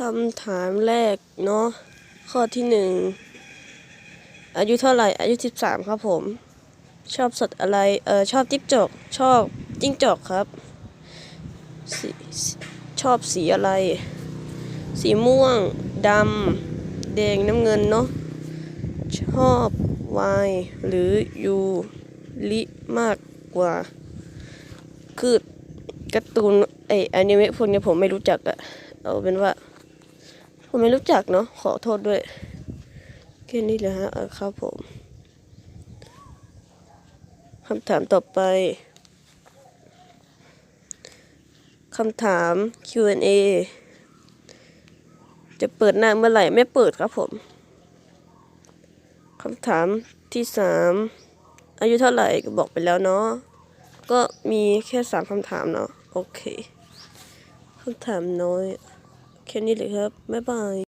คำถามแรกเนาะข้อที่หนึ่งอายุเท่าไหร่ อายุสิบสามครับผม ชอบสัตว์อะไร เออชอบจิ้งจก ชอบจิ้งจกครับสชอบสีอะไร สีม่วงดำแดงน้ำเงินเนาะชอบวายหรือยูริมากกว่า คือการ์ตูนไออนิเมะพวกนี้ผมไม่รู้จักอะเอาเป็นว่า ผมไม่รู้จักเนาะขอโทษด้วยแค่นี้แหละฮะเออครับผมคำถามต่อไปคำถาม Q&A จะเปิดหน้าเมื่อไหร่ไม่เปิดครับผมคำถามที่สามอายุเท่าไหร่ก็บอกไปแล้วเนาะก็มีแค่สามคำถามเนาะโอเคคำถามน้อย แค่นี้เลยครับ บ๊ายบาย